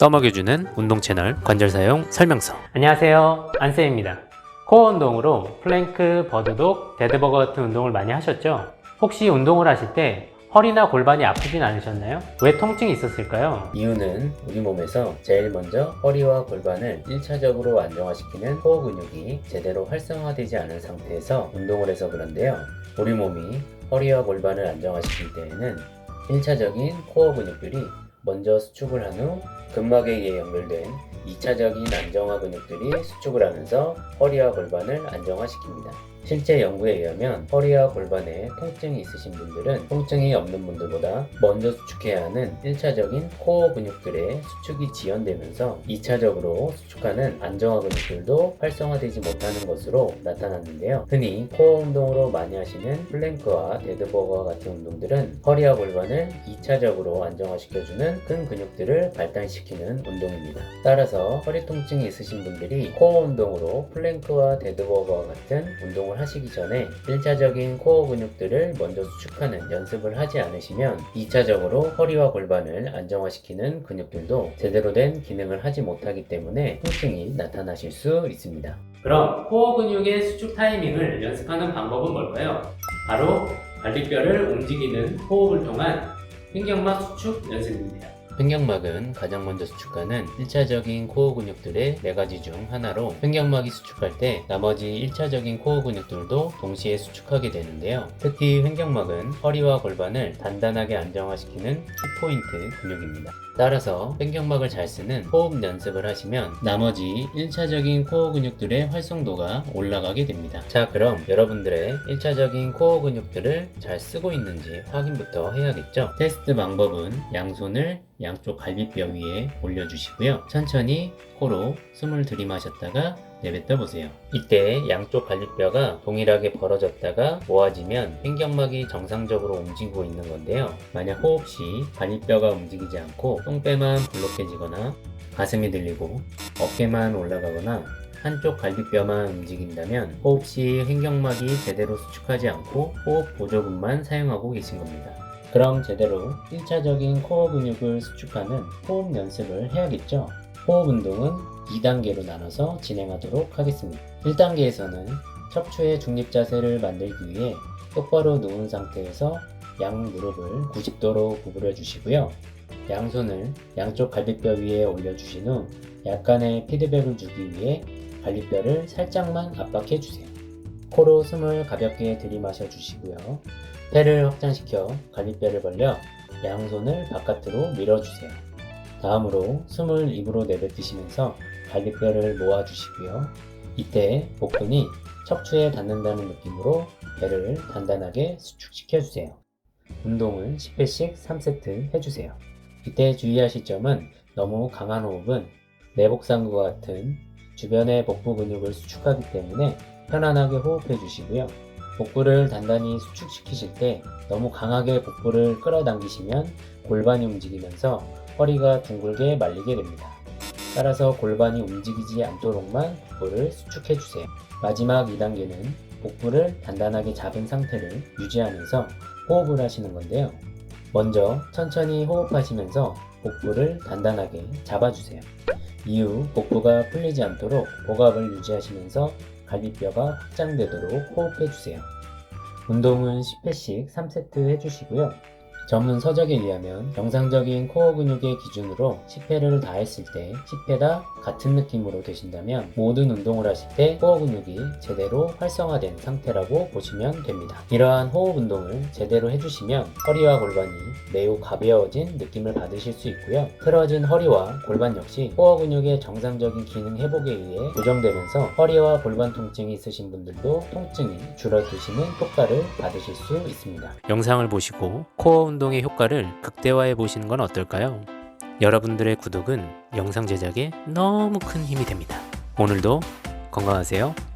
떠먹여주는 운동 채널 관절 사용 설명서. 안녕하세요. 안쌤입니다. 코어 운동으로 플랭크, 버드독, 데드버거 같은 운동을 많이 하셨죠? 혹시 운동을 하실 때 허리나 골반이 아프진 않으셨나요? 왜 통증이 있었을까요? 이유는 우리 몸에서 제일 먼저 허리와 골반을 1차적으로 안정화시키는 코어 근육이 제대로 활성화되지 않은 상태에서 운동을 해서 그런데요. 우리 몸이 허리와 골반을 안정화시킬 때에는 1차적인 코어 근육들이 먼저 수축을 한 후 근막에 의해 연결된 2차적인 안정화 근육들이 수축을 하면서 허리와 골반을 안정화시킵니다. 실제 연구에 의하면 허리와 골반에 통증이 있으신 분들은 통증이 없는 분들보다 먼저 수축해야 하는 1차적인 코어 근육들의 수축이 지연되면서 2차적으로 수축하는 안정화 근육들도 활성화되지 못하는 것으로 나타났는데요. 흔히 코어 운동으로 많이 하시는 플랭크와 데드버거와 같은 운동들은 허리와 골반을 2차적으로 안정화시켜주는 큰 근육들을 발달시키는 운동입니다. 따라서 허리 통증이 있으신 분들이 코어 운동으로 플랭크와 데드버거와 같은 운동을 하시기 전에 1차적인 코어 근육들을 먼저 수축하는 연습을 하지 않으시면 2차적으로 허리와 골반을 안정화시키는 근육들도 제대로 된 기능을 하지 못하기 때문에 통증이 나타나실 수 있습니다. 그럼 코어 근육의 수축 타이밍을 연습하는 방법은 뭘까요? 바로 갈비뼈를 움직이는 호흡을 통한 횡격막 수축 연습입니다. 횡격막은 가장 먼저 수축하는 1차적인 코어 근육들의 네 가지 중 하나로 횡격막이 수축할 때 나머지 1차적인 코어 근육들도 동시에 수축하게 되는데요. 특히 횡격막은 허리와 골반을 단단하게 안정화시키는 키포인트 근육입니다. 따라서 횡격막을 잘 쓰는 호흡 연습을 하시면 나머지 1차적인 코어 근육들의 활성도가 올라가게 됩니다. 자, 그럼 여러분들의 1차적인 코어 근육들을 잘 쓰고 있는지 확인부터 해야겠죠? 테스트 방법은 양손을 양쪽 갈비뼈 위에 올려주시고요. 천천히 코로 숨을 들이마셨다가 내뱉어 보세요. 이때 양쪽 갈비뼈가 동일하게 벌어졌다가 모아지면 횡격막이 정상적으로 움직이고 있는 건데요. 만약 호흡 시 갈비뼈가 움직이지 않고 똥배만 불룩해지거나 가슴이 들리고 어깨만 올라가거나 한쪽 갈비뼈만 움직인다면 호흡 시 횡격막이 제대로 수축하지 않고 호흡 보조근만 사용하고 계신 겁니다. 그럼 제대로 1차적인 코어 근육을 수축하는 호흡 연습을 해야겠죠? 호흡 운동은 2단계로 나눠서 진행하도록 하겠습니다. 1단계에서는 척추의 중립 자세를 만들기 위해 똑바로 누운 상태에서 양 무릎을 90도로 구부려 주시고요. 양손을 양쪽 갈비뼈 위에 올려주신 후 약간의 피드백을 주기 위해 갈비뼈를 살짝만 압박해 주세요. 코로 숨을 가볍게 들이마셔 주시고요. 폐를 확장시켜 갈비뼈를 벌려 양손을 바깥으로 밀어주세요. 다음으로 숨을 입으로 내뱉으시면서 갈비뼈를 모아주시고요. 이때 복근이 척추에 닿는다는 느낌으로 배를 단단하게 수축시켜주세요. 운동을 10회씩 3세트 해주세요. 이때 주의하실 점은 너무 강한 호흡은 내복상과 같은 주변의 복부 근육을 수축하기 때문에 편안하게 호흡해 주시고요. 복부를 단단히 수축시키실 때 너무 강하게 복부를 끌어당기시면 골반이 움직이면서 허리가 둥글게 말리게 됩니다. 따라서 골반이 움직이지 않도록만 복부를 수축해 주세요. 마지막 2단계는 복부를 단단하게 잡은 상태를 유지하면서 호흡을 하시는 건데요. 먼저 천천히 호흡하시면서 복부를 단단하게 잡아주세요. 이후 복부가 풀리지 않도록 복압을 유지하시면서 갈비뼈가 확장되도록 호흡해주세요. 운동은 10회씩 3세트 해주시고요. 전문 서적에 의하면 정상적인 코어 근육의 기준으로 10회를 다 했을 때 10회 다 같은 느낌으로 되신다면 모든 운동을 하실 때 코어 근육이 제대로 활성화된 상태라고 보시면 됩니다. 이러한 호흡 운동을 제대로 해주시면 허리와 골반이 매우 가벼워진 느낌을 받으실 수 있고요. 틀어진 허리와 골반 역시 코어 근육의 정상적인 기능 회복에 의해 고정되면서 허리와 골반 통증이 있으신 분들도 통증이 줄어드시는 효과를 받으실 수 있습니다. 영상을 보시고 코어 운동의 효과를 극대화해 보시는 건 어떨까요? 여러분들의 구독은 영상 제작에 너무 큰 힘이 됩니다. 오늘도 건강하세요.